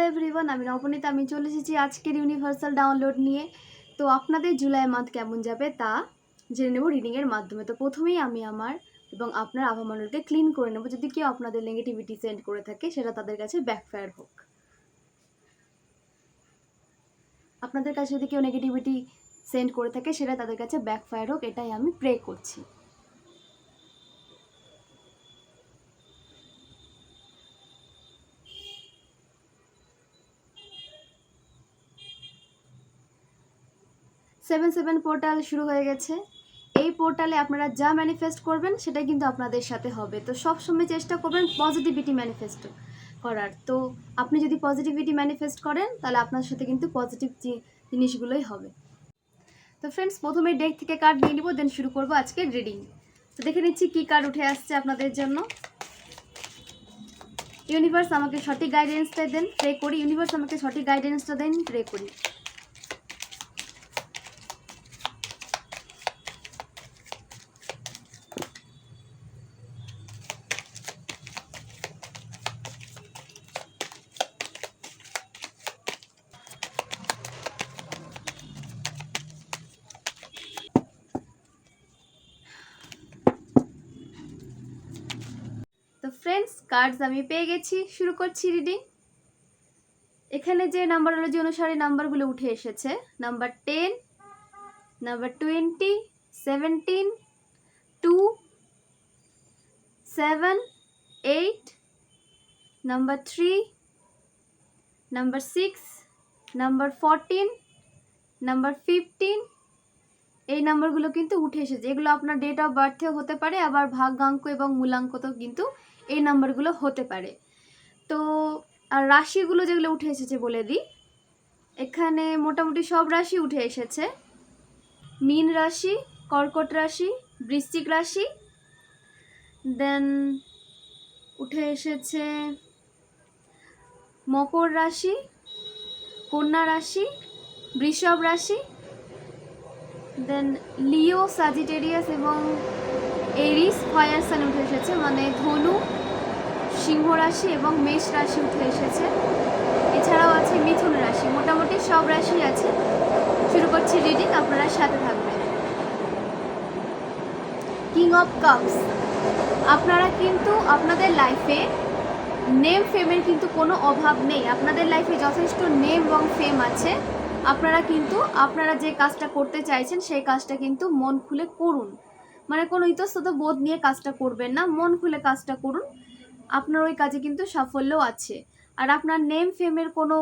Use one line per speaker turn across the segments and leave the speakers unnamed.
Hello everyone, আমি নবনীতা। আমি চলে এসেছি আজকের ইউনিভার্সাল ডাউনলোড নিয়ে। তো আপনাদের জুলাই মান্থ কেমন যাবে তা জেনে নেব রিডিংয়ের মাধ্যমে। তো প্রথমেই আমি আমার এবং আপনার আভামণ্ডলকে ক্লিন করে নেব। যদি কেউ আপনাদের নেগেটিভিটি সেন্ড করে থাকে, সেটা তাদের কাছে ব্যাকফায়ার হোক। আপনাদের কাছে যদি কেউ নেগেটিভিটি সেন্ড করে থাকে, সেটা তাদের কাছে ব্যাকফায়ার হোক, এটাই আমি প্রে করছি। সেভেন সেভেন পোর্টাল শুরু হয়ে গেছে। এই পোর্টালে আপনারা যা ম্যানিফেস্ট করবেন, সেটাই কিন্তু আপনাদের সাথে হবে। তো সব সময় চেষ্টা করবেন পজিটিভিটি ম্যানিফেস্ট করার। তো আপনি যদি পজিটিভিটি ম্যানিফেস্ট করেন, তাহলে আপনার সাথে কিন্তু পজিটিভ জিনিসগুলোই হবে। তো ফ্রেন্ডস প্রথমে ডেক থেকে কার্ড নিয়ে নিব দেন শুরু করব আজকে রিডিং তো দেখে নিচ্ছি কী কার্ড উঠে আসছে আপনাদের জন্য। ইউনিভার্স আমাকে সঠিক গাইডেন্সটা দেন প্রে করি। ইউনিভার্স আমাকে সঠিক গাইডেন্সটা দেন প্রে করি তো ফ্রেন্ডস কার্ডস আমি পেয়ে গেছি। শুরু করছি রিডিং এখানে যে নাম্বারোলজি অনুসারে নাম্বারগুলো উঠে এসেছে number ten number twenty seventeen two seven eight number three number six number fourteen number fifteen এই নাম্বারগুলো কিন্তু উঠে এসেছে। এগুলো আপনার ডেট অফ বার্থেও হতে পারে, আবার ভাগ্যাঙ্ক এবং মূলাঙ্কতেও কিন্তু এই নাম্বারগুলো হতে পারে। তো, আর রাশিগুলো যেগুলো উঠে এসেছে বলে দিই। এখানে মোটামুটি সব রাশি উঠে এসেছে। মীন রাশি, কর্কট রাশি, বৃশ্চিক রাশি। দেন উঠে এসেছে মকর রাশি, কন্যা রাশি, বৃষভ রাশি। দেন লিও, সাজিটেরিয়াস এবং এরিস, ফায়ার সান উঠে এসেছে। মানে ধনু সিংহ রাশি এবং মেষ রাশি উঠে এসেছে। এছাড়াও আছে মিথুন রাশি। মোটামুটি সব রাশি আছে। শুরু করছি রিডিং, আপনারা সাথে থাকবেন। কিং অফ কাপস আপনারা কিন্তু আপনাদের লাইফে নেম ফেমের কিন্তু কোনো অভাব নেই। আপনাদের লাইফে যথেষ্ট নেম এবং ফেম আছে। আপনারা কিন্তু, আপনারা যে কাজটা করতে চাইছেন, সেই কাজটা কিন্তু মন খুলে করুন। মানে কোনো ইতস্তত বোধ নিয়ে কাজটা করবেন না। মন খুলে কাজটা করুন। আপনার ওই কাজে কিন্তু সাফল্য আছে। আর আপনার নেম ফেমের কোনো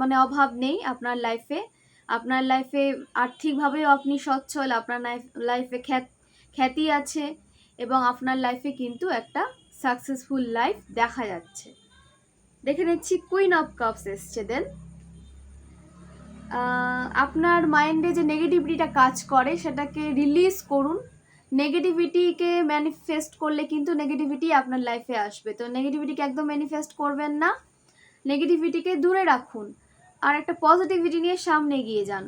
মানে অভাব নেই আপনার লাইফে আপনার লাইফে আর্থিকভাবেও আপনি সচ্ছল, আপনার লাইফে খ্যাত, খ্যাতি আছে এবং আপনার লাইফে কিন্তু একটা সাকসেসফুল লাইফ দেখা যাচ্ছে। দেখে নিচ্ছি কুইন অফ কাপস এসছে দেন আপনার মাইন্ডে যে নেগেটিভিটিটা কাজ করে, সেটাকে রিলিজ করুন। নেগেটিভিটিকে ম্যানিফেস্ট করলে কিন্তু নেগেটিভিটি আপনার লাইফে আসবে। তো নেগেটিভিটিকে একদম ম্যানিফেস্ট করবেন না। নেগেটিভিটিকে দূরে রাখুন। আর একটা পজিটিভিটি নিয়ে সামনে এগিয়ে যান।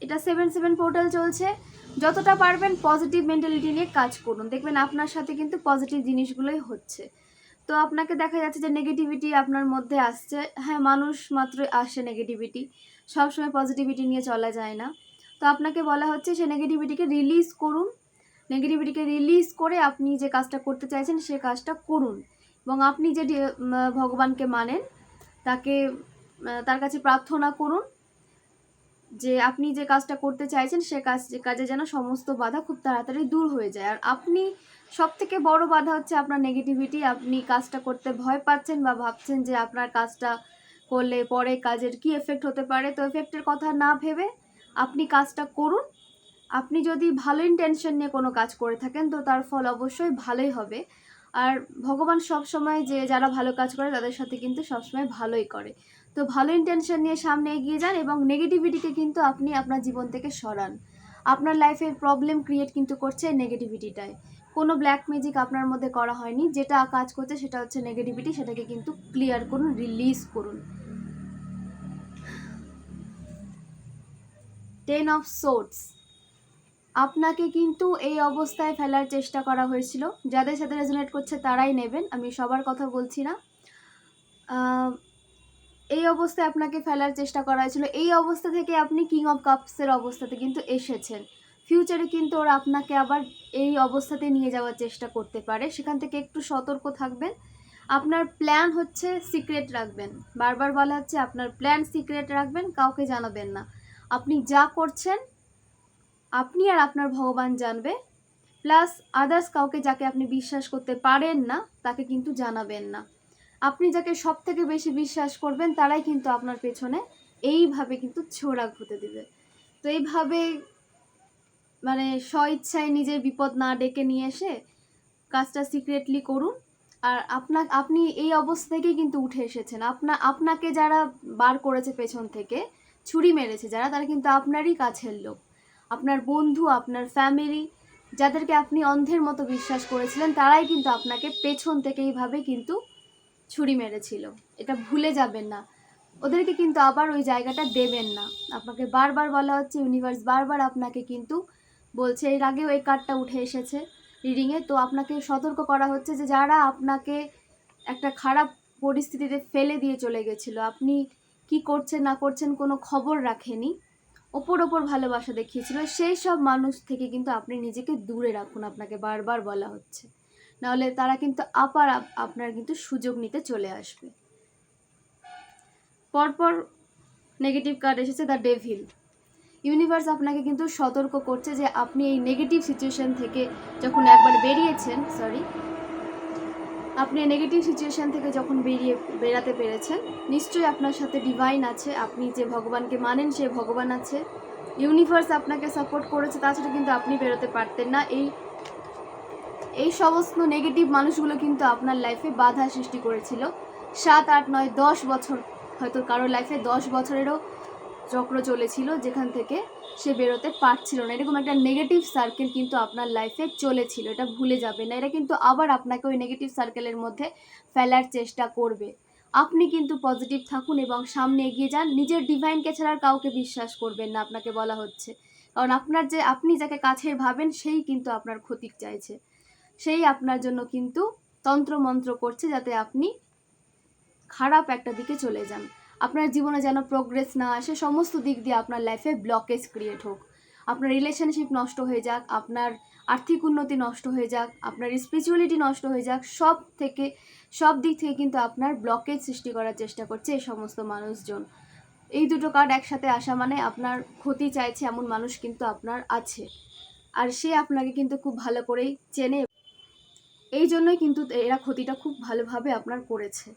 এটা সেভেন সেভেন পোর্টাল চলছে। যতটা পারবেন পজিটিভ মেন্টালিটি নিয়ে কাজ করুন। দেখবেন আপনার সাথে কিন্তু পজিটিভ জিনিসগুলোই হচ্ছে। তো আপনাকে দেখা যাচ্ছে যে নেগেটিভিটি আপনার মধ্যে আসছে। হ্যাঁ মানুষ মাত্রই আসে নেগেটিভিটি সবসময় পজিটিভিটি নিয়ে চলা যায় না। তো আপনাকে বলা হচ্ছে সে নেগেটিভিটিকে রিলিজ করুন। নেগেটিভিটিকে রিলিজ করে আপনি যে কাজটা করতে চাইছেন, সে কাজটা করুন। এবং আপনি যে ভগবানকে মানেন, তাকে তার কাছে প্রার্থনা করুন যে আপনি যে কাজটা করতে চাইছেন, সে কাজ, যে কাজে যেন সমস্ত বাধা খুব তাড়াতাড়ি দূর হয়ে যায়। আর আপনি সব থেকে বড় বাধা হচ্ছে আপনার নেগেটিভিটি আপনি কাজটা করতে ভয় পাচ্ছেন বা ভাবছেন যে আপনার কাজটা করলে পরে কাজের কি এফেক্ট হতে পারে। তো এফেক্টের কথা না ভেবে আপনি কাজটা করুন। আপনি যদি ভালো ইন্টেনশন নিয়ে কোনো কাজ করে থাকেন, তো তার ফল অবশ্যই ভালোই হবে। আর ভগবান সব সময় যে যারা ভালো কাজ করে, তাদের সাথে কিন্তু সবসময় ভালোই করে। তো ভালো ইন্টেনশন নিয়ে সামনে এগিয়ে যান এবং নেগেটিভিটিকে কিন্তু আপনি আপনার জীবন থেকে সরান। আপনার লাইফে প্রবলেম ক্রিয়েট কিন্তু করছে নেগেটিভিটিটাই কোনো ব্ল্যাক ম্যাজিক আপনার মধ্যে করা হয়নি, যেটা কাজ করছে সেটা হচ্ছে নেগেটিভিটি সেটাকে কিন্তু ক্লিয়ার করুন রিলিজ করুন। টেন অফ সোর্টস আপনাকে কিন্তু এই অবস্থায় ফেলার চেষ্টা করা হয়েছিল। যাদের সাথে রেজোনেট করছে তারাই নেবেন, আমি সবার কথা বলছি না। এই অবস্থায় আপনাকে ফেলার চেষ্টা করা হয়েছিল। এই অবস্থা থেকে আপনি কিং অফ কাপসের অবস্থাতে কিন্তু এসেছেন। ফিউচারে কিন্তু ওরা আপনাকে আবার এই অবস্থাতে নিয়ে যাওয়ার চেষ্টা করতে পারে। সেখান থেকে একটু সতর্ক থাকবেন। আপনার প্ল্যান হচ্ছে সিক্রেট রাখবেন। বারবার বলা হচ্ছে আপনার প্ল্যান সিক্রেট রাখবেন, কাউকে জানাবেন না। আপনি যা করছেন আপনি আর আপনার ভগবান জানবে। প্লাস আদার্স কাউকে যাকে আপনি বিশ্বাস করতে পারেন না, তাকে কিন্তু জানাবেন না। আপনি যাকে সব থেকে বেশি বিশ্বাস করবেন, তারাই কিন্তু আপনার পেছনে এইভাবে কিন্তু ছোড়া ঘুতে দিবে। তো এইভাবে মানে স্বইচ্ছায় নিজের বিপদ না ডেকে নিয়ে এসে কাজটা সিক্রেটলি করুন। আর আপনা, আপনি এই অবস্থা থেকেই কিন্তু উঠে এসেছেন। আপনা, আপনাকে যারা বার করেছে পেছন থেকে, ছুরি মেরেছে যারা, তারা কিন্তু আপনারই কাছের লোক। আপনার বন্ধু, আপনার ফ্যামিলি যাদেরকে আপনি অন্ধের মতো বিশ্বাস করেছিলেন, তারাই কিন্তু আপনাকে পেছন থেকে এইভাবে কিন্তু ছুরি মেরেছিল। এটা ভুলে যাবেন না। ওদেরকে কিন্তু আবার ওই জায়গাটা দেবেন না। আপনাকে বারবার বলা হচ্ছে ইউনিভার্স বারবার আপনাকে কিন্তু বলছে, এর আগেও এই কার্ডটা উঠে এসেছে রিডিংয়ে তো আপনাকে সতর্ক করা হচ্ছে যে, যারা আপনাকে একটা খারাপ পরিস্থিতিতে ফেলে দিয়ে চলে গেছিল, আপনি কি করছেন, না করছেন কোনো খবর রাখেনি। ওপর ওপর ভালোবাসা দেখিয়েছিল, সেই সব মানুষ থেকে কিন্তু আপনি নিজেকে দূরে রাখুন আপনাকে বারবার বলা হচ্ছে। নাহলে তারা কিন্তু আবার আপ- আপনার কিন্তু সুযোগ নিতে চলে আসবে। পরপর নেগেটিভ কার্ড এসেছে দ্য ডেভিল ইউনিভার্স আপনাকে কিন্তু সতর্ক করছে যে আপনি এই নেগেটিভ সিচুয়েশন থেকে যখন একবার বেরিয়েছেন সরি আপনি নেগেটিভ সিচুয়েশন থেকে যখন বেরিয়ে, বেরাতে পেরেছেন, নিশ্চয়ই আপনার সাথে ডিভাইন আছে, আপনি যে ভগবানকে মানেন সে ভগবান আছে। ইউনিভার্স আপনাকে সাপোর্ট করেছে, তাছাড়া কিন্তু আপনি বেরোতে পারতেন না। এই এই সমস্ত নেগেটিভ মানুষগুলো কিন্তু আপনার লাইফে বাধা সৃষ্টি করেছিল। সাত, আট, নয়, দশ বছর, হয়তো কারোর লাইফে দশ বছরেরও চক্র চলেছিল যেখান থেকে সে বেরোতে পারছিল না। এরকম একটা নেগেটিভ সার্কেল কিন্তু আপনার লাইফে চলেছিল, এটা ভুলে যাবে না। এটা কিন্তু আবার আপনাকে ওই নেগেটিভ সার্কেলের মধ্যে ফেলার চেষ্টা করবে। আপনি কিন্তু পজিটিভ থাকুন এবং সামনে এগিয়ে যান। নিজের ডিভাইনকে ছাড়া আর কাউকে বিশ্বাস করবেন না আপনাকে বলা হচ্ছে। কারণ আপনার যে, আপনি যাকে কাছের ভাবেন, সেই কিন্তু আপনার ক্ষতি চাইছে। সেই আপনার জন্য কিন্তু তন্ত্রমন্ত্র করছে যাতে আপনি খারাপ একটা দিকে চলে যান। আপনার জীবনে যেন প্রোগ্রেস না আসে, সমস্ত দিক দিয়ে আপনার লাইফে ব্লকেজ ক্রিয়েট হোক। আপনার রিলেশনশিপ নষ্ট হয়ে যাক, আপনার আর্থিক উন্নতি নষ্ট হয়ে যাক, আপনার স্পিরিচুয়ালিটি নষ্ট হয়ে যাক, সব থেকে, সব দিক থেকে কিন্তু আপনার ব্লকেজ সৃষ্টি করার চেষ্টা করছে এই সমস্ত মানুষজন। এই দুটো কার্ড একসাথে আসা মানে আপনার ক্ষতি চাইছে এমন মানুষ কিন্তু আপনার আছে। আর সে আপনাকে কিন্তু খুব ভালো করেই চেনে। এই জন্যই কিন্তু এরা ক্ষতিটা খুব ভালোভাবে আপনার করেছে।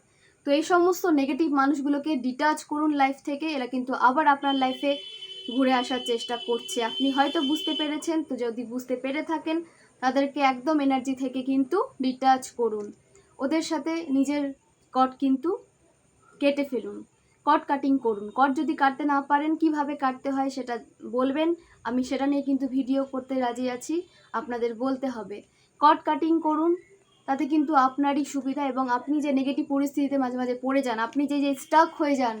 তো এই সমস্ত নেগেটিভ মানুষগুলোকে ডিটাচ করুন লাইফ থেকে। এরা কিন্তু আবার আপনার লাইফে ঘুরে আসার চেষ্টা করছে। আপনি হয়তো বুঝতে পেরেছেন, তো যদি বুঝতে পেরে থাকেন, তাদেরকে একদম এনার্জি থেকে কিন্তু ডিটাচ করুন। ওদের সাথে নিজের কট কিন্তু কেটে ফেলুন। কট কাটিং করুন। কট যদি কাটতে না পারেন, কীভাবে কাটতে হয় সেটা বলবেন। আমি সেটা নিয়ে কিন্তু ভিডিও করতে রাজি আছি। আপনাদের বলতে হবে। কট কাটিং করুন। তাতে কিন্তু আপনারই সুবিধা এবং আপনি যে নেগেটিভ পরিস্থিতিতে মাঝে মাঝে পড়ে যান, আপনি যে যে স্টাক হয়ে যান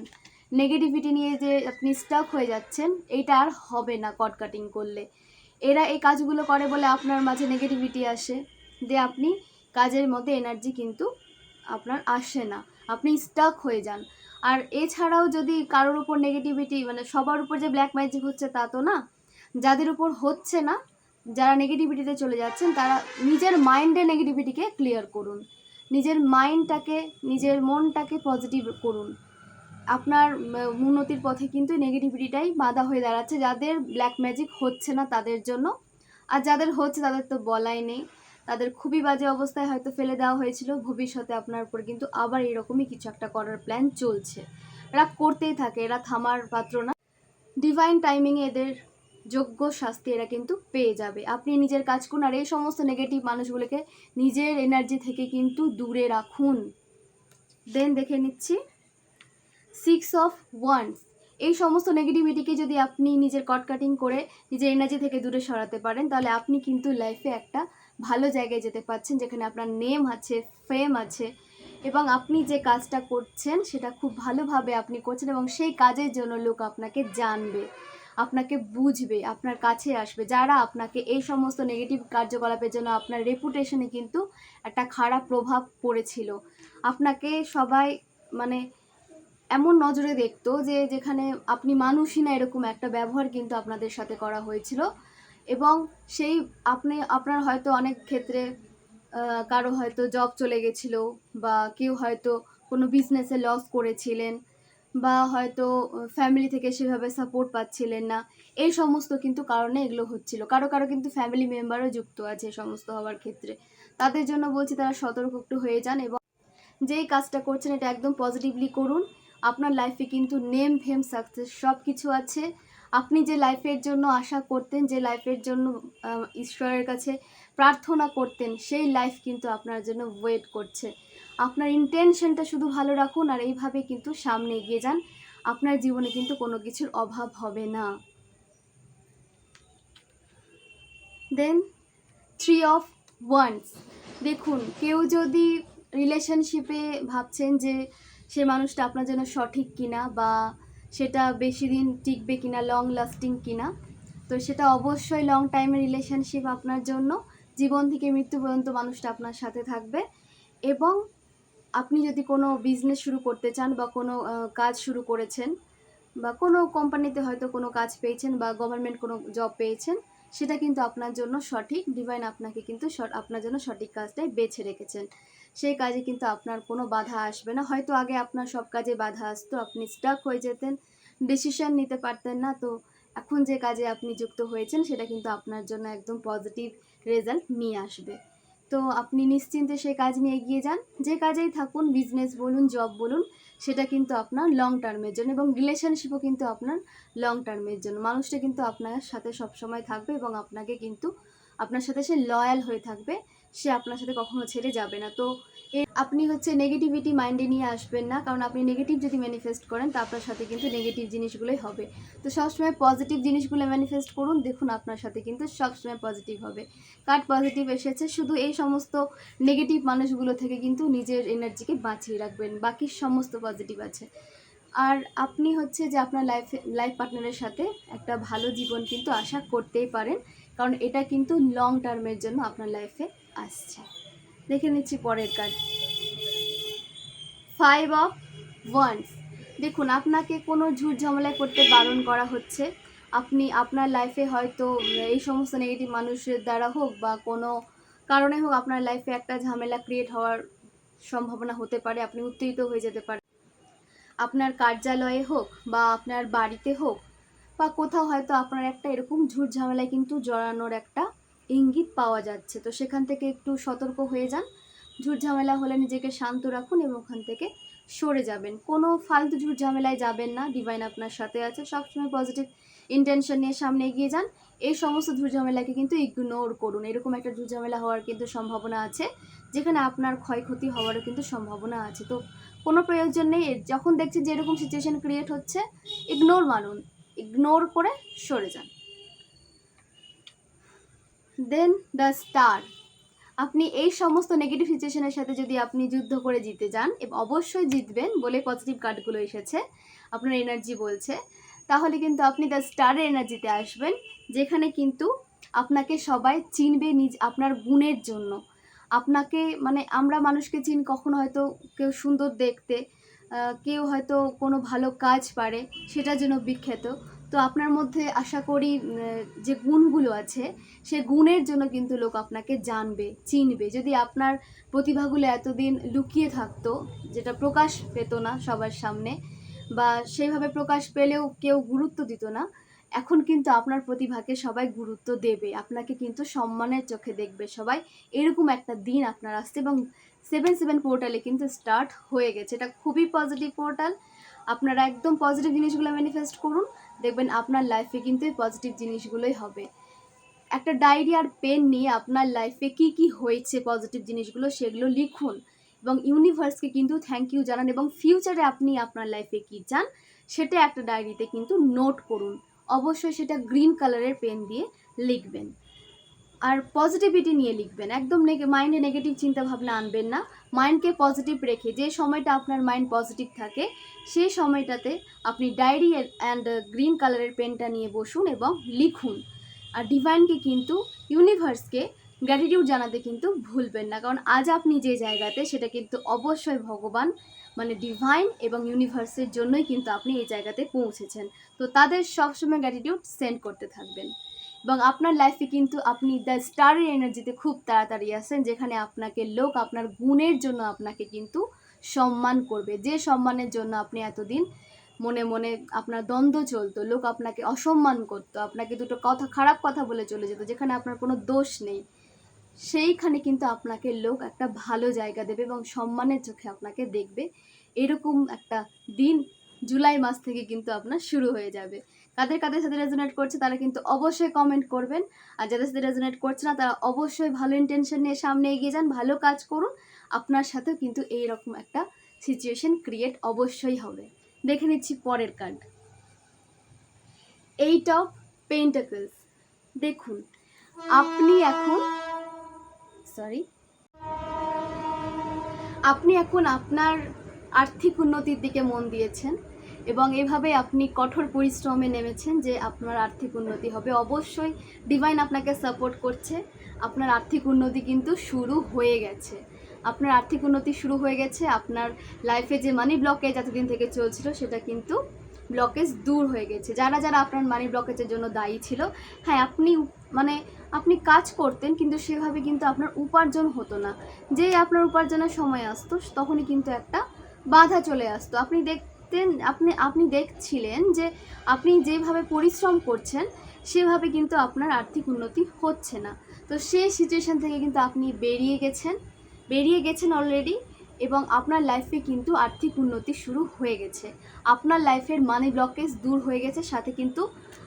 নেগেটিভিটি নিয়ে যে আপনি স্টাক হয়ে যাচ্ছেন, এইটা আর হবে না কট কাটিং করলে। এরা এই কাজগুলো করে বলে আপনার মাঝে নেগেটিভিটি আসে, দিয়ে আপনি কাজের মধ্যে এনার্জি কিন্তু আপনার আসে না, আপনি স্টাক হয়ে যান। আর এছাড়াও যদি কারোর উপর নেগেটিভিটি মানে সবার উপর যে ব্ল্যাক ম্যাজিক হচ্ছে তা তো না, যাদের উপর হচ্ছে না যারা নেগেটিভিটিতে চলে যাচ্ছেন, তারা নিজের মাইন্ডে নেগেটিভিটিকে ক্লিয়ার করুন। নিজের মাইন্ডটাকে নিজের মনটাকে পজিটিভ করুন। আপনার উন্নতির পথে কিন্তু নেগেটিভিটিটাই বাধা হয়ে দাঁড়াচ্ছে। যাদের ব্ল্যাক ম্যাজিক হচ্ছে না তাদের জন্য। আর যাদের হচ্ছে, তাদের তো বলাই নেই। তাদের খুবই বাজে অবস্থায় হয়তো ফেলে দেওয়া হয়েছিল। ভবিষ্যতে আপনার উপর কিন্তু আবার এরকমই কিছু একটা করার প্ল্যান চলছে। এরা করতেই থাকে, এরা থামার পাত্র না। ডিভাইন টাইমিংয়ে এদের যোগ্য শাস্তি এরা কিন্তু পেয়ে যাবে। আপনি নিজের কাজ করুন আর এই সমস্ত নেগেটিভ মানুষগুলোকে নিজের এনার্জি থেকে কিন্তু দূরে রাখুন। দেন দেখে নিচ্ছি। সিক্স অফ ওয়ান্স এই সমস্ত নেগেটিভিটিকে যদি আপনি নিজের কট কাটিং করে নিজের এনার্জি থেকে দূরে সরাতে পারেন, তাহলে আপনি কিন্তু লাইফে একটা ভালো জায়গায় যেতে পারছেন যেখানে আপনার নেম আছে ফেম আছে এবং আপনি যে কাজটা করছেন, সেটা খুব ভালোভাবে আপনি করছেন এবং সেই কাজের জন্য লোক আপনাকে জানবে। আপনাকে বুঝবে, আপনার কাছে আসবে। যারা আপনাকে এই সমস্ত নেগেটিভ কার্যকলাপের জন্য আপনার রেপুটেশনে কিন্তু একটা খারাপ প্রভাব পড়েছিল। আপনাকে সবাই মানে এমন নজরে দেখতো যে যেখানে আপনি মানুষই না এরকম একটা ব্যবহার কিন্তু আপনাদের সাথে করা হয়েছিল। এবং সেই আপনি, আপনার হয়তো অনেক ক্ষেত্রে কারও হয়তো জব চলে গেছিল বা কেউ হয়তো কোনো বিজনেসে লস করেছিলেন। বা হয়তো ফ্যামিলি থেকে সেভাবে সাপোর্ট পাচ্ছিলেন না, এই সমস্ত কিন্তু কারণে এগুলো হচ্ছিল। কারও কারও কিন্তু ফ্যামিলি মেম্বারও যুক্ত আছে সমস্ত হওয়ার ক্ষেত্রে। তাদের জন্য বলছি তারা সতর্ক একটু হয়ে যান এবং যেই কাজটা করছেন এটা একদম পজিটিভলি করুন। আপনার লাইফে কিন্তু নেম ফেম সাকসেস সব কিছু আছে। আপনি যে লাইফের জন্য আশা করতেন, যে লাইফের জন্য ঈশ্বরের কাছে প্রার্থনা করতেন, সেই লাইফ কিন্তু আপনার জন্য ওয়েট করছে। আপনার ইন্টেনশনটা শুধু ভালো রাখুন আর এইভাবে কিন্তু সামনে এগিয়ে যান। আপনার জীবনে কিন্তু কোনো কিছুর অভাব হবে না। দেন থ্রি অফ ওয়ান্স দেখুন, কেউ যদি রিলেশনশিপে ভাবছেন যে সে মানুষটা আপনার জন্য সঠিক কিনা বা সেটা বেশি দিন টিকবে কিনা লং লাস্টিং কিনা, তো সেটা অবশ্যই লং টাইমের রিলেশনশিপ আপনার জন্য, জীবন থেকে মৃত্যু পর্যন্ত মানুষটা আপনার সাথে থাকবে এবং আপনি যদি কোনো বিজনেস শুরু করতে চান বা কোনো কাজ শুরু করেছেন বা কোনো কোম্পানিতে হয়তো কোনো কাজ পেয়েছেন বা গভর্নমেন্ট কোনো জব পেয়েছেন, সেটা কিন্তু আপনার জন্য সঠিক ডিভাইন আপনাকে কিন্তু আপনার জন্য সঠিক কাজটাই বেছে রেখেছেন। সেই কাজে কিন্তু আপনার কোনো বাধা আসবে না। হয়তো আগে আপনার সব কাজে বাধা আসতো, আপনি স্টাক হয়ে যেতেন ডিসিশন নিতে পারতেন না। তো এখন যে কাজে আপনি যুক্ত হয়েছেন, সেটা কিন্তু আপনার জন্য একদম পজিটিভ রেজাল্ট নিয়ে আসবে। তো আপনি নিশ্চিন্তে সেই কাজ নিয়ে এগিয়ে যান। যে কাজেই থাকুন বিজনেস বলুন জব বলুন, সেটা কিন্তু আপনার লং টার্মের জন্য এবং রিলেশনশিপও কিন্তু আপনার লং টার্মের জন্য। মানুষটা কিন্তু আপনার সাথে সবসময় থাকবে এবং আপনাকে কিন্তু, আপনার সাথে সে লয়াল হয়ে থাকবে। সে আপনার সাথে কখনো ছেড়ে যাবে না। তো আপনি হচ্ছে নেগেটিভিটি মাইন্ডে নিয়ে আসবেন না, কারণ আপনি নেগেটিভ যদি ম্যানিফেস্ট করেন, তা আপনার সাথে কিন্তু নেগেটিভ জিনিসগুলোই হবে। তো সবসময় পজিটিভ জিনিসগুলো ম্যানিফেস্ট করুন, দেখুন আপনার সাথে কিন্তু সবসময় পজিটিভ হবে। কার্ড পজিটিভ এসেছে? শুধু এই সমস্ত নেগেটিভ মানুষগুলো থেকে কিন্তু নিজের এনার্জিকে বাঁচিয়ে রাখবেন, বাকি সমস্ত পজিটিভ আছে। আর আপনি হচ্ছে যে আপনার লাইফ লাইফ পার্টনারের সাথে একটা ভালো জীবন কিন্তু আশা করতেই পারেন, কারণ এটা কিন্তু লং টার্মের জন্য আপনার লাইফে আসছে। দেখে নিচ্ছি পরের কার্ড ফাইভ অফ ওয়ান্স দেখুন, আপনাকে কোনো ঝুট ঝামেলা করতে বারণ করা হচ্ছে। আপনি আপনার লাইফে হয়তো এই সমস্ত নেগেটিভ মানুষের দ্বারা হোক বা কোনো কারণে হোক আপনার লাইফে একটা ঝামেলা ক্রিয়েট হওয়ার সম্ভাবনা হতে পারে, আপনি উত্তেজিত হয়ে যেতে পারেন। আপনার কার্যালয়ে হোক বা আপনার বাড়িতে হোক বা কোথাও হয়তো আপনার একটা এরকম ঝুট ঝামেলায় কিন্তু জড়ানোর একটা ইঙ্গিত পাওয়া যাচ্ছে। তো সেখান থেকে একটু সতর্ক হয়ে যান। ঝামেলা হলে নিজেকে শান্ত রাখুন এবং ওখান থেকে সরে যাবেন। কোনো ফালতু ঝামেলায় যাবেন না। ডিভাইন আপনার সাথে আছে। সবসময় পজিটিভ ইন্টেনশন নিয়ে সামনে এগিয়ে যান। এই সমস্ত ঝামেলাকে কিন্তু ইগনোর করুন। এরকম একটা ঝামেলা হওয়ার কিন্তু সম্ভাবনা আছে। যেখানে আপনার ক্ষয়ক্ষতি হওয়ারও কিন্তু সম্ভাবনা আছে। তো কোনো প্রয়োজন নেই। যখন দেখছেন যে এরকম সিচুয়েশন ক্রিয়েট হচ্ছে ইগনোর মানুন ইগনোর করে সরে যান। দেন দ্য স্টার আপনি এই সমস্ত নেগেটিভ সিচুয়েশনের সাথে যদি আপনি যুদ্ধ করে জিতে যান, এবং অবশ্যই জিতবেন বলে পজিটিভ কার্ডগুলো এসেছে, আপনার এনার্জি বলছে। তাহলে কিন্তু আপনি দ্য স্টারের এনার্জিতে আসবেন, যেখানে কিন্তু আপনাকে সবাই চিনবে নিজ, আপনার গুণের জন্য। আপনাকে মানে আমরা মানুষকে চিন কখনো হয়তো কেউ সুন্দর দেখতে কেউ হয়তো কোনো ভালো কাজ পারে, সেটার জন্য বিখ্যাত। তো আপনার মধ্যে আশা করি যে গুণগুলো আছে, সে গুণের জন্য কিন্তু লোক আপনাকে জানবে, চিনবে। যদি আপনার প্রতিভাগুলো এতদিন লুকিয়ে থাকতো, যেটা প্রকাশ পেত না সবার সামনে বা সেইভাবে প্রকাশ পেলেও কেউ গুরুত্ব দিত না, এখন কিন্তু আপনার প্রতিভাকে সবাই গুরুত্ব দেবে। আপনাকে কিন্তু সম্মানের চোখে দেখবে সবাই। এরকম একটা দিন আপনার আসছে এবং সেভেন সেভেন পোর্টালে কিন্তু স্টার্ট হয়ে গেছে। এটা খুবই পজিটিভ পোর্টাল। আপনারা একদম পজিটিভ জিনিসগুলো ম্যানিফেস্ট করুন। দেখবেন আপনার লাইফে কিন্তু এই পজিটিভ জিনিসগুলোই হবে। একটা ডায়েরি আর পেন নিয়ে আপনার লাইফে কি কি হয়েছে পজিটিভ জিনিসগুলো সেগুলো লিখুন এবং ইউনিভার্সকে কিন্তু থ্যাংক ইউ জানান এবং ফিউচারে আপনি আপনার লাইফে কি চান সেটা একটা ডায়েরিতে কিন্তু নোট করুন। অবশ্যই সেটা গ্রিন কালারের পেন দিয়ে লিখবেন। আর পজিটিভিটি নিয়ে লিখবেন। একদম মাইন্ডে নেগেটিভ চিন্তা ভাবনা আনবেন না। মাইন্ডকে পজিটিভ রেখে যে সময়টা আপনার মাইন্ড পজিটিভ থাকে, সেই সময়টাতে আপনি ডায়েরি অ্যান্ড গ্রিন কালারের পেনটা নিয়ে বসুন এবং লিখুন। আর ডিভাইনকে কিন্তু ইউনিভার্সকে গ্র্যাটিটিউড জানাতে কিন্তু ভুলবেন না। কারণ আজ আপনি যে জায়গাতে, সেটা কিন্তু অবশ্যই ভগবান মানে ডিভাইন এবং ইউনিভার্সের জন্যই কিন্তু আপনি এই জায়গাতে পৌঁছেছেন। তো তাদের সবসময় গ্র্যাটিটিউড সেন্ড করতে থাকবেন। এবং আপনার লাইফে কিন্তু আপনি দ্য স্টারের এনার্জিতে খুব তাড়াতাড়ি আসেন, যেখানে আপনাকে লোক আপনার গুণের জন্য আপনাকে কিন্তু সম্মান করবে। যে সম্মানের জন্য আপনি এতদিন মনে মনে আপনার দ্বন্দ্ব চলতো, লোক আপনাকে অসম্মান করতো, আপনাকে দুটো কথা, খারাপ কথা বলে চলে যেত, যেখানে আপনার কোনো দোষ নেই, সেইখানে কিন্তু আপনাকে লোক একটা ভালো জায়গা দেবে এবং সম্মানের চোখে আপনাকে দেখবে। এরকম একটা দিন জুলাই মাস থেকে কিন্তু আপনার শুরু হয়ে যাবে। কাদের কাদের সাথে রেজোনেট করছে তারা কিন্তু অবশ্যই কমেন্ট করবেন। আর যাদের সাথে রেজোনেট করছে না, তারা অবশ্যই ভালো ইন্টেনশন নিয়ে সামনে এগিয়ে যান, ভালো কাজ করুন। আপনার সাথেও কিন্তু এই রকম একটা সিচুয়েশন ক্রিয়েট অবশ্যই হবে। দেখে নিচ্ছি পরের কার্ড এইট অফ পেন্টাকলস দেখুন, আপনি এখন সরি আপনি এখন আপনার আর্থিক উন্নতির দিকে মন দিয়েছেন। এবং এভাবে আপনি কঠোর পরিশ্রমে নেমেছেন যে আপনার আর্থিক উন্নতি হবে। অবশ্যই ডিভাইন আপনাকে সাপোর্ট করছে। আপনার আর্থিক উন্নতি কিন্তু শুরু হয়ে গেছে। আপনার আর্থিক উন্নতি শুরু হয়ে গেছে, আপনার লাইফে যে মানি ব্লকেজ এতদিন থেকে চলছিল, সেটা কিন্তু ব্লকেজ দূর হয়ে গেছে। যারা যারা আপনার মানি ব্লকেজের জন্য দায়ী ছিল হ্যাঁ আপনি মানে আপনি কাজ করতেন, কিন্তু সেভাবে কিন্তু আপনার উপার্জন হতো না। যে আপনার উপার্জনের সময় আসতো, তখনই কিন্তু একটা বাধা চলে আসতো। আপনি দেখতেন, আপনি আপনি দেখছিলেন যে আপনি যেভাবে পরিশ্রম করছেন, সেভাবে কিন্তু আপনার আর্থিক উন্নতি হচ্ছে না। তো সেই সিচুয়েশন থেকে কিন্তু আপনি বেরিয়ে গেছেন বেরিয়ে গেছেন অলরেডি এবং আপনার লাইফে কিন্তু আর্থিক উন্নতি শুরু হয়ে গেছে। আপনার লাইফের মানি ব্লকেজ দূর হয়ে গেছে, সাথে কিন্তু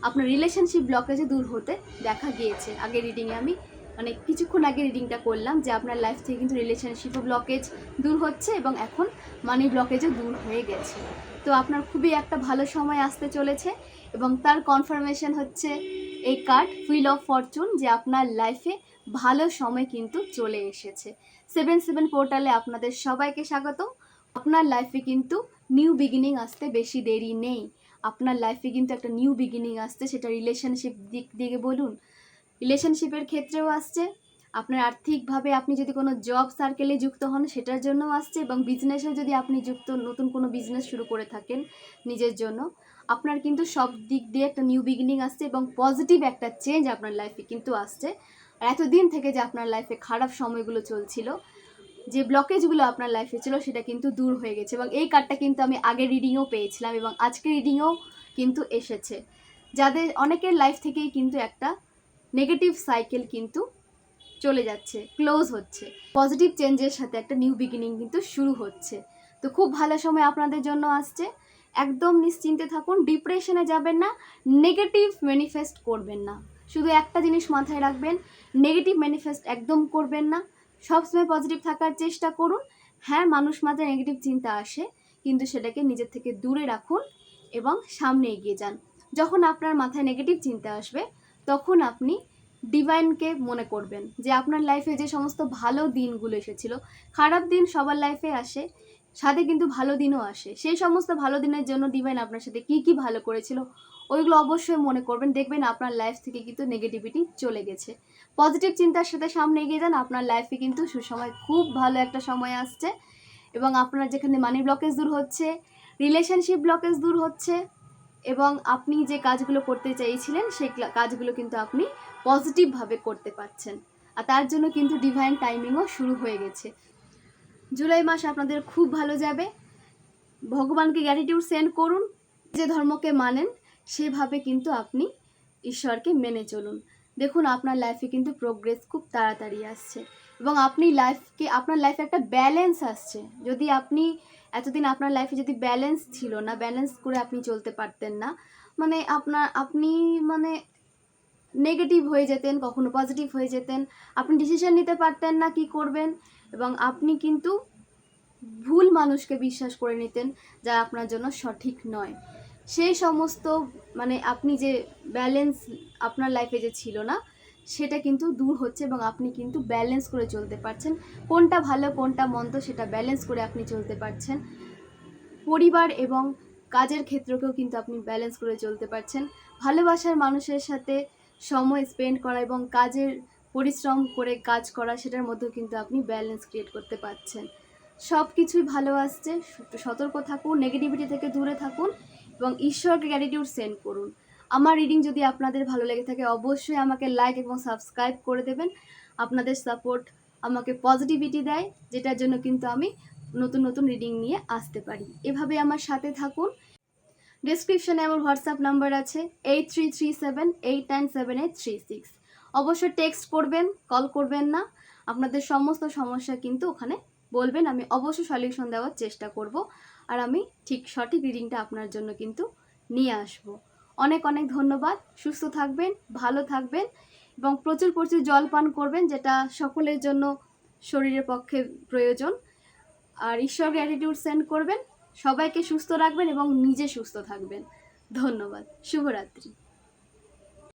আপনার রিলেশনশিপ ব্লকেজে দূর হতে দেখা গিয়েছে। আগে রিডিংয়ে আমি মানে কিছুক্ষণ আগে রিডিংটা করলাম যে আপনার লাইফ থেকে কিন্তু রিলেশনশিপও ব্লকেজ দূর হচ্ছে এবং এখন মানি ব্লকেজও দূর হয়ে গেছে। তো আপনার খুবই একটা ভালো সময় আসতে চলেছে এবং তার কনফার্মেশন হচ্ছে এই কার্ড হুইল অফ ফরচুন যে আপনার লাইফে ভালো সময় কিন্তু চলে এসেছে। সেভেন সেভেন পোর্টালে আপনাদের সবাইকে স্বাগত আপনার লাইফে কিন্তু নিউ বিগিনিং আসতে বেশি দেরি নেই। আপনার লাইফে কিন্তু একটা নিউ বিগিনিং আসছে, সেটা রিলেশনশিপ দিক দিয়ে বলুন। রিলেশনশিপের ক্ষেত্রেও আসছে। আপনার আর্থিকভাবে আপনি যদি কোনো জব সার্কেলে যুক্ত হন, সেটার জন্যও আসছে এবং বিজনেসেও যদি আপনি যুক্ত, নতুন কোনো বিজনেস শুরু করে থাকেন নিজের জন্য, আপনার কিন্তু সব দিক দিয়ে একটা নিউ বিগিনিং আসছে এবং পজিটিভ একটা চেঞ্জ আপনার লাইফে কিন্তু আসছে। আর এতদিন থেকে যে আপনার লাইফে খারাপ সময়গুলো চলছিল, যে ব্লকেজগুলো আপনার লাইফে ছিল, সেটা কিন্তু দূর হয়ে গেছে এবং এই কার্ডটা কিন্তু আমি আগে রিডিংও পেয়েছিলাম এবং আজকের রিডিংয়েও কিন্তু এসেছে। যাদের, অনেকের লাইফ থেকেই কিন্তু একটা নেগেটিভ সাইকেল কিন্তু চলে যাচ্ছে ক্লোজ হচ্ছে। পজিটিভ চেঞ্জের সাথে একটা নিউ বিগিনিং কিন্তু শুরু হচ্ছে। তো খুব ভালো সময় আপনাদের জন্য আসছে। একদম নিশ্চিন্তে থাকুন ডিপ্রেশনে যাবেন না নেগেটিভ ম্যানিফেস্ট করবেন না। শুধু একটা জিনিস মাথায় রাখবেন নেগেটিভ ম্যানিফেস্ট একদম করবেন না। সবসময় পজিটিভ থাকার চেষ্টা করুন। হ্যাঁ মানুষ মাথায় নেগেটিভ চিন্তা আসে, কিন্তু সেটাকে নিজের থেকে দূরে রাখুন এবং সামনে এগিয়ে যান। যখন আপনার মাথায় নেগেটিভ চিন্তা আসবে, তখন আপনি ডিভাইনকে মনে করবেন যে আপনার লাইফে যে সমস্ত ভালো দিনগুলো এসেছিল, খারাপ দিন সবার লাইফে আসে, সাথে কিন্তু ভালো দিনও আসে। সেই সমস্ত ভালো দিনের জন্য ডিভাইন আপনার সাথে কি কি ভালো করেছিল, ওইগুলো অবশ্যই মনে করবেন। দেখবেন আপনার লাইফ থেকে কিন্তু নেগেটিভিটি চলে গেছে। পজিটিভ চিন্তার সাথে সামনে এগিয়ে যান, আপনার লাইফে কিন্তু সুসময় খুব ভালো একটা সময় আসছে। এবং আপনার যেখানে মানি ব্লকেজ দূর হচ্ছে রিলেশনশিপ ব্লকেজ দূর হচ্ছে এবং আপনি যে কাজগুলো করতে চাইছিলেন সেই কাজগুলো কিন্তু আপনি পজিটিভভাবে করতে পারছেন। আর তার জন্য কিন্তু ডিভাইন টাইমিংও শুরু হয়ে গেছে। জুলাই মাস আপনাদের খুব ভালো যাবে। ভগবানকে গ্র্যাটিটিউড সেন্ড করুন। যে ধর্মকে মানেন, সেভাবে কিন্তু আপনি ঈশ্বরকে মেনে চলুন। দেখুন, আপনার লাইফে কিন্তু প্রোগ্রেস খুব তাড়াতাড়ি আসছে। এবং আপনি লাইফকে আপনার লাইফে একটা ব্যালেন্স আসছে। যদি আপনি এতদিন আপনার লাইফে যদি ব্যালেন্স ছিল না ব্যালেন্স করে আপনি চলতে পারতেন না মানে আপনার, আপনি মানে নেগেটিভ হয়ে যেতেন, কখনো পজিটিভ হয়ে যেতেন, আপনি ডিসিশন নিতে পারতেন না কি করবেন এবং আপনি কিন্তু ভুল মানুষকে বিশ্বাস করে নিতেন যা আপনার জন্য সঠিক নয়। সেই সমস্ত মানে আপনি যে ব্যালেন্স আপনার লাইফে যে ছিল না সেটা কিন্তু দূর হচ্ছে এবং আপনি কিন্তু ব্যালেন্স করে চলতে পারছেন। কোনটা ভালো, কোনটা মন্দ সেটা ব্যালেন্স করে আপনি চলতে পারছেন। পরিবার এবং কাজের ক্ষেত্রকেও কিন্তু আপনি ব্যালেন্স করে চলতে পারছেন। ভালোবাসার মানুষের সাথে সময় স্পেন্ড করা এবং কাজের পরিশ্রম করে কাজ করা, সেটার মধ্যেও কিন্তু আপনি ব্যালেন্স ক্রিয়েট করতে পারছেন। সব কিছুই ভালো আসছে। সতর্ক থাকুন নেগেটিভিটি থেকে দূরে থাকুন এবং ঈশ্বরকে গ্র্যাটিটিউড সেন্ড করুন। আমার রিডিং যদি আপনাদের ভালো লেগে থাকে, অবশ্যই আমাকে লাইক এবং সাবস্ক্রাইব করে দেবেন। আপনাদের সাপোর্ট আমাকে পজিটিভিটি দেয়, যেটার জন্য কিন্তু আমি নতুন নতুন রিডিং নিয়ে আসতে পারি। এভাবে আমার সাথে থাকুন। ডিসক্রিপশনে আমার হোয়াটসঅ্যাপ নাম্বার আছে eight three three seven eight nine seven eight three six অবশ্যই টেক্সট করবেন কল করবেন না। আপনাদের সমস্ত সমস্যা কিন্তু ওখানে বলবেন। আমি অবশ্যই সলিউশন দেওয়ার চেষ্টা করব। আর আমি ঠিক সঠিক রিডিংটা আপনার জন্য কিন্তু নিয়ে আসব। অনেক অনেক ধন্যবাদ। সুস্থ থাকবেন, ভালো থাকবেন এবং প্রচুর প্রচুর জল পান করবেন, যেটা সকলের জন্য শরীরের পক্ষে প্রয়োজন। আর ঈশ্বর গ্র্যাটিটিউড সেন্ড করবেন। সবাইকে সুস্থ রাখবেন এবং নিজে সুস্থ থাকবেন। ধন্যবাদ। শুভরাত্রি।